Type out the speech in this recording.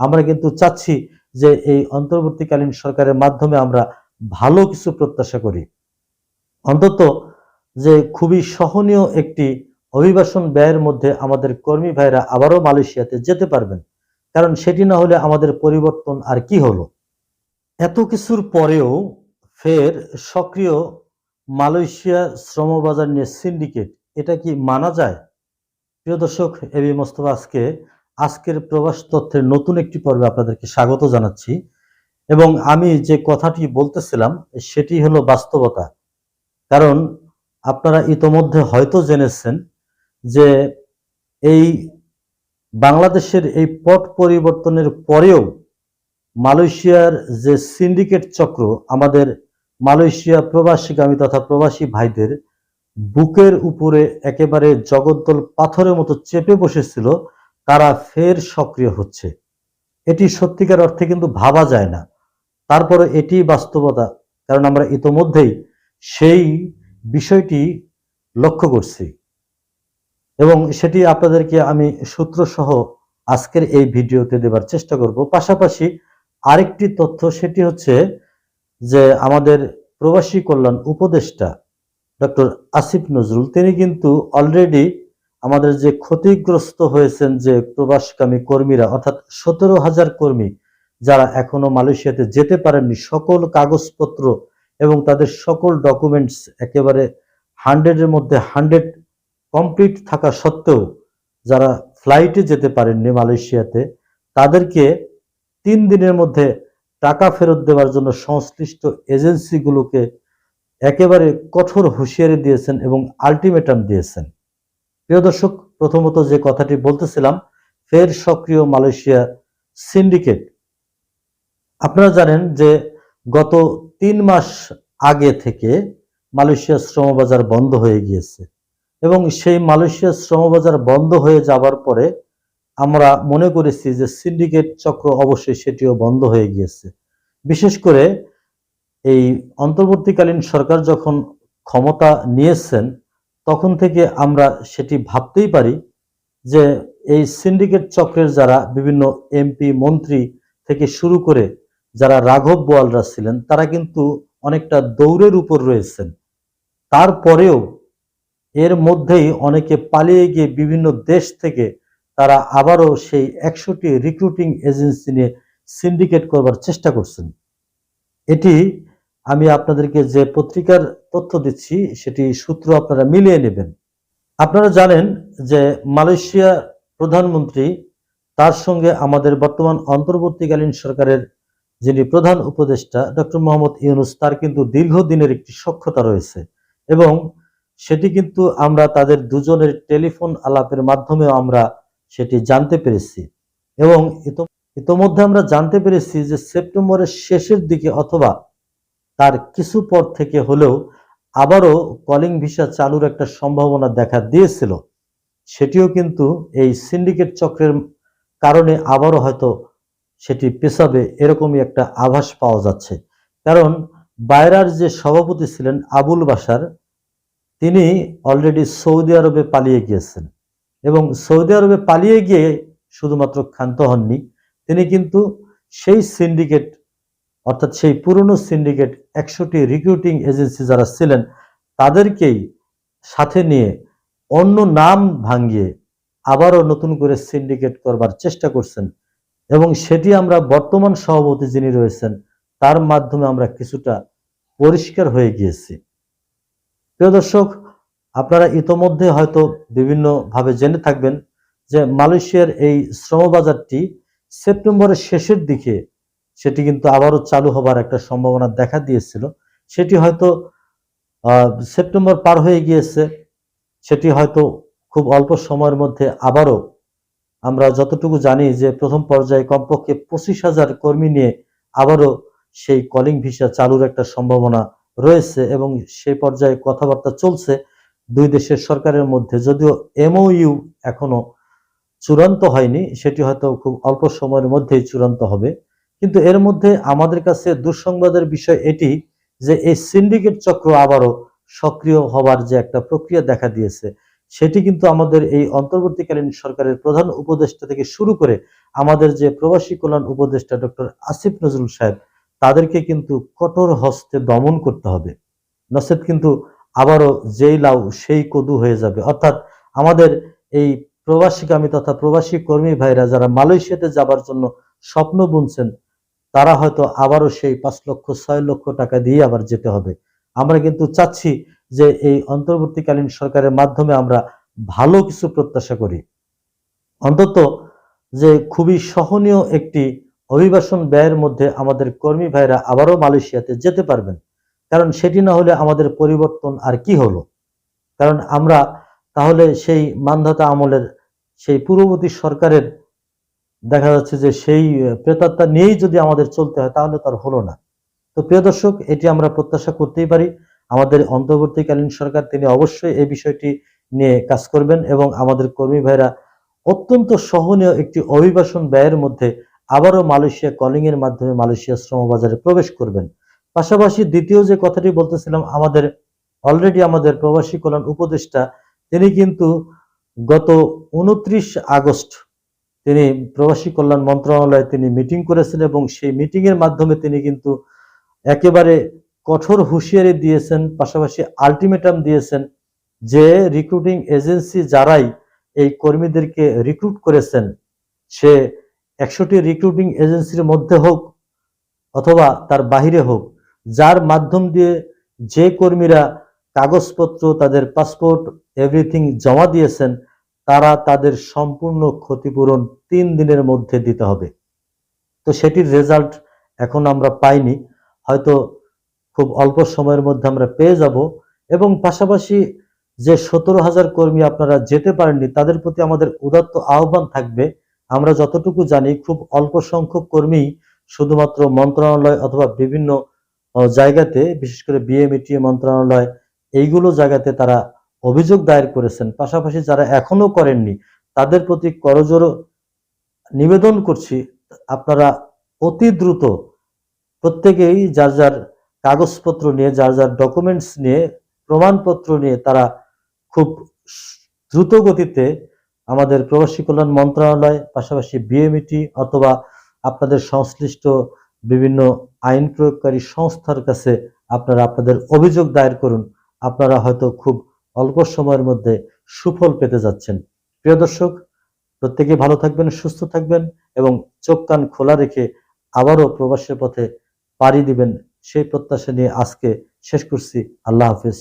আমরা কিন্তু চাচ্ছি যে এই অন্তর্বর্তীকালীন সরকারের মাধ্যমে আমরা ভালো কিছু প্রত্যাশা করি। অন্তত যে খুবই সহনীয় একটি অভিবাসন ব্যয়ের মধ্যে আমাদের কর্মী ভাইরা আবারও মালয়েশিয়াতে যেতে পারবেন। কারণ সেটি না হলে আমাদের পরিবর্তন আর কি হলো? এত কিছুর পরেও ফের সক্রিয় মালয়েশিয়া শ্রমবাজার নিয়ে সিন্ডিকেট, এটা কি মানা যায়? প্রিয় দর্শক এবি মোস্তফা আজকে আজকের প্রবাস তথ্যের নতুন একটি পর্বে আপনাদেরকে স্বাগত জানাচ্ছি। এবং আমি যে কথাটি বলতেছিলাম, সেটি হলো বাস্তবতা। কারণ আপনারা ইতোমধ্যে হয়তো জেনেছেন যে এই বাংলাদেশের এই পট পরিবর্তনের পরেও মালয়েশিয়ার যে সিন্ডিকেট চক্র, আমাদের মালয়েশিয়া প্রবাসীগামী তথা প্রবাসী ভাইদের বুকের উপরে একেবারে জগদ্দল পাথরের মতো চেপে বসেছিল তারা ফের সক্রিয় হচ্ছে। এটি সত্যিকার অর্থে কিন্তু ভাবা যায় না। তারপরে এটি বাস্তবতা, কারণ আমরা ইতোমধ্যেই সেই বিষয়টি লক্ষ্য করছি। এবং সেটি আপনাদেরকে আমি সূত্র সহ আজকের এই ভিডিওতে দেবার চেষ্টা করব। পাশাপাশি আরেকটি তথ্য, সেটি হচ্ছে যে আমাদের প্রবাসী কল্যাণ উপদেষ্টা ডক্টর আসিফ নজরুল, তিনি কিন্তু অলরেডি আমাদের যে ক্ষতিগ্রস্ত হয়েছেন যে প্রবাসকামী কর্মীরা, অর্থাৎ সতেরো হাজার কর্মী যারা এখনও মালয়েশিয়াতে যেতে পারেননি, সকল কাগজপত্র এবং তাদের সকল ডকুমেন্টস একেবারে হান্ড্রেডের মধ্যে হান্ড্রেড কমপ্লিট থাকা সত্ত্বেও যারা ফ্লাইটে যেতে পারেননি মালয়েশিয়াতে, তাদেরকে তিন দিনের মধ্যে টাকা ফেরত দেওয়ার জন্য সংশ্লিষ্ট এজেন্সিগুলোকে একেবারে কঠোর হুঁশিয়ারি দিয়েছেন এবং আলটিমেটাম দিয়েছেন। প্রিয় দর্শক, প্রথমত যে কথাটি বলতেছিলাম, ফের সক্রিয় মালয়েশিয়া সিন্ডিকেট। আপনারা জানেন যে গত তিন মাস আগে থেকে মালয়েশিয়া শ্রমবাজার বন্ধ হয়ে গিয়েছে এবং সেই মালয়েশিয়া শ্রমবাজার বন্ধ হয়ে যাবার পরে আমরা মনে করেছি যে সিন্ডিকেট চক্র অবশ্যই সেটিও বন্ধ হয়ে গিয়েছে। বিশেষ করে এই অন্তর্বর্তীকালীন সরকার যখন ক্ষমতা নিয়েছেন তখন থেকে আমরা সেটি ভাবতেই পারি যে এই সিন্ডিকেট চক্রের যারা বিভিন্ন এমপি, মন্ত্রী থেকে শুরু করে যারা রাঘব বোয়ালরা ছিলেন, তারা কিন্তু অনেকটা দৌড়ের উপর রয়েছেন। তারপরেও এর মধ্যেই অনেকে পালিয়ে গিয়ে বিভিন্ন দেশ থেকে তারা আবারও সেই একশোটি রিক্রুটিং এজেন্সি নিয়ে সিন্ডিকেট করবার চেষ্টা করছেন। এটি আমি আপনাদেরকে যে পত্রিকার তথ্য দিচ্ছি, সেটি সূত্র আপনারা মিলিয়ে নেবেন। আপনারা জানেন যে মালয়েশিয়া প্রধানমন্ত্রী, তার সঙ্গে আমাদের বর্তমান অন্তর্বর্তীকালীন সরকারের যিনি প্রধান উপদেষ্টা, ডক্টর মোহাম্মদ ইউনুস, তার কিন্তু দীর্ঘদিনের একটি সক্ষতা রয়েছে এবং সেটি কিন্তু আমরা তাদের দুজনের টেলিফোন আলাপের মাধ্যমেও আমরা সেটি জানতে পেরেছি এবং ইতোমধ্যে আমরা জানতে পেরেছি যে সেপ্টেম্বরের শেষের দিকে অথবা তার কিছু পর থেকে হলেও আবারও কলিং ভিসা চালুর একটা সম্ভাবনা দেখা দিয়েছিল। সেটিও কিন্তু এই সিন্ডিকেট চক্রের কারণে আবারও হয়তো সেটি পেছাবে এরকমই একটা আভাস পাওয়া যাচ্ছে। কারণ বায়রার যে সভাপতি ছিলেন আবুল বাসার তিনি অলরেডি সৌদি আরবে পালিয়ে গিয়েছেন এবং সৌদি আরবে পালিয়ে গিয়ে শুধুমাত্র ক্ষান্ত হননি, তিনি কিন্তু সেই সিন্ডিকেট অর্থাৎ সেই পুরনো সিন্ডিকেট একশোটি রিক্রুটিং এজেন্সি যারা ছিলেন, তাদেরকেই সাথে নিয়ে অন্য নাম ভাঙ্গিয়ে আবারও নতুন করে সিন্ডিকেট করবার চেষ্টা করছেন। এবং সেটি আমরা বর্তমান সভাপতি যিনি রয়েছেন, তার মাধ্যমে আমরা কিছুটা পরিষ্কার হয়ে গিয়েছি। প্রিয় দর্শক, আপনারা ইতোমধ্যে হয়তো বিভিন্নভাবে জেনে থাকবেন যে মালয়েশিয়ার এই শ্রমবাজারটি সেপ্টেম্বরের শেষের দিকে সেটি কিন্তু আবারও চালু হবার একটা সম্ভাবনা দেখা দিয়েছিল। সেটি হয়তো সেপ্টেম্বর পার হয়ে গিয়েছে। সেটি হয়তো খুব অল্প সময়ের মধ্যে আবারও আমরা যতটুকু জানি যে প্রথম পর্যায়ে কমপক্ষে পঁচিশ হাজার কর্মী নিয়ে আবারও সেই কলিং ভিসা চালুর একটা সম্ভাবনা রয়েছে এবং সেই পর্যায়ে কথাবার্তা চলছে দুই দেশের সরকারের মধ্যে। যদিও এমওইউ এখনও চূড়ান্ত হয়নি, সেটি হয়তো খুব অল্প সময়ের মধ্যেই চূড়ান্ত হবে। কিন্তু এর মধ্যে আমাদের কাছে দুঃসংবাদের বিষয় এটি যে এই সিন্ডিকেট চক্র আবারও সক্রিয় হবার যে একটা প্রক্রিয়া দেখা দিয়েছে, সেটি কিন্তু আমাদের এই অন্তর্বর্তীকালীন সরকারের প্রধান উপদেষ্টা থেকে শুরু করে আমাদের যে প্রবাসী কল্যাণ উপদেষ্টা ডক্টর আসিফ নজরুল সাহেব, তাদেরকে কিন্তু কঠোর হস্তে দমন করতে হবে। নচেত কিন্তু আবারও যেই লাউ সেই কদু হয়ে যাবে। অর্থাৎ আমাদের এই প্রবাসীগামী তথা প্রবাসী কর্মী ভাইরা যারা মালয়েশিয়াতে যাবার জন্য স্বপ্ন বুনছেন তারা হয়তো আবারও সেই পাঁচ লক্ষ, ছয় লক্ষ টাকা দিয়ে আবার যেতে হবে। আমরা কিন্তু চাচ্ছি যে এই অন্তর্বর্তীকালীন সরকারের মাধ্যমে আমরা ভালো কিছু প্রত্যাশা করি। অন্তত যে খুবই সহনীয় একটি অভিবাসন ব্যয়ের মধ্যে আমাদের কর্মী ভাইরা আবারও মালয়েশিয়াতে যেতে পারবেন। কারণ সেটি না হলে আমাদের পরিবর্তন আর কি হলো? কারণ আমরা তাহলে সেই মানধাতা আমলের, সেই পূর্ববর্তী সরকারের দেখা যাচ্ছে যে সেই প্রেতাত্মা নিয়েই যদি আমাদের চলতে হয়, তাহলে তার হলো না। তো প্রিয় দর্শক, এটি আমরা প্রত্যাশা করতেই পারি। আমাদের অন্তর্বর্তীকালীন সরকার, তিনি অবশ্যই এই বিষয়টি নিয়ে কাজ করবেন এবং আমাদের কর্মী ভাইরা অত্যন্ত সহনীয় একটি অভিবাসন ব্যয়ের মধ্যে আবারও মালয়েশিয়া কলিং এর মাধ্যমে মালয়েশিয়া শ্রমবাজারে প্রবেশ করবেন। পাশাপাশি দ্বিতীয় যে কথাটি বলতেছিলাম, আমাদের অলরেডি আমাদের প্রবাসী কল্যাণ উপদেষ্টা, তিনি কিন্তু গত উনত্রিশ আগস্ট তিনি প্রবাসী কল্যাণ মন্ত্রণালয়ে তিনি মিটিং করেছেন এবং সেই মিটিং এর মাধ্যমে তিনি কিন্তু একেবারে কঠোর হুঁশিয়ারি দিয়েছেন, পাশাপাশি আলটিমেটাম দিয়েছেন যে রিক্রুটিং এজেন্সি যারাই এই কর্মীদেরকে রিক্রুট করেছেন, সে একশোটি রিক্রুটিং এজেন্সির মধ্যে হোক অথবা তার বাহিরে হোক, যার মাধ্যম দিয়ে যে কর্মীরা কাগজপত্র, তাদের পাসপোর্ট এভরিথিং জমা দিয়েছেন তারা তাদের সম্পূর্ণ ক্ষতিপূরণ তিন দিনের মধ্যে দিতে হবে। তো সেটির রেজাল্ট এখন আমরা পাইনি। হয়তো খুব অল্প সময়ের মধ্যে আমরা পেয়ে যাব এবং পাশাপাশি যে সতেরো হাজার কর্মী আপনারা যেতে পারেননি, তাদের প্রতি আমাদের উদাত্ত আহ্বান থাকবে। আমরা যতটুকু জানি, খুব অল্প সংখ্যক কর্মী শুধুমাত্র মন্ত্রণালয় অথবা বিভিন্ন জায়গাতে, বিশেষ করে বিএমইটি মন্ত্রণালয়, এইগুলো জায়গাতে তারা অভিযোগ দায়ের করেছেন। পাশাপাশি যারা এখনও করেননি, তাদের প্রতি করজোর নিবেদন করছি। আপনারা অতি দ্রুত প্রত্যেকেই যার যার কাগজপত্র নিয়ে, যার যার ডকুমেন্টস নিয়ে, প্রমাণপত্র নিয়ে তারা খুব দ্রুত গতিতে আমাদের প্রবাসী কল্যাণ মন্ত্রণালয়, পাশাপাশি বিএমইটি অথবা আপনাদের সংশ্লিষ্ট বিভিন্ন আইন প্রয়োগকারী সংস্থার কাছে আপনারা আপনাদের অভিযোগ দায়ের করুন। আপনারা হয়তো খুব অল্প সময়ের মধ্যে সুফল পেতে যাচ্ছেন। প্রিয় দর্শক, প্রত্যেকে ভালো থাকবেন, সুস্থ থাকবেন এবং চোখ কান খোলা রেখে আবারও প্রবাসের পথে পাড়ি দিবেন সেই প্রত্যাশা নিয়ে আজকে শেষ করছি। আল্লাহ হাফিজ।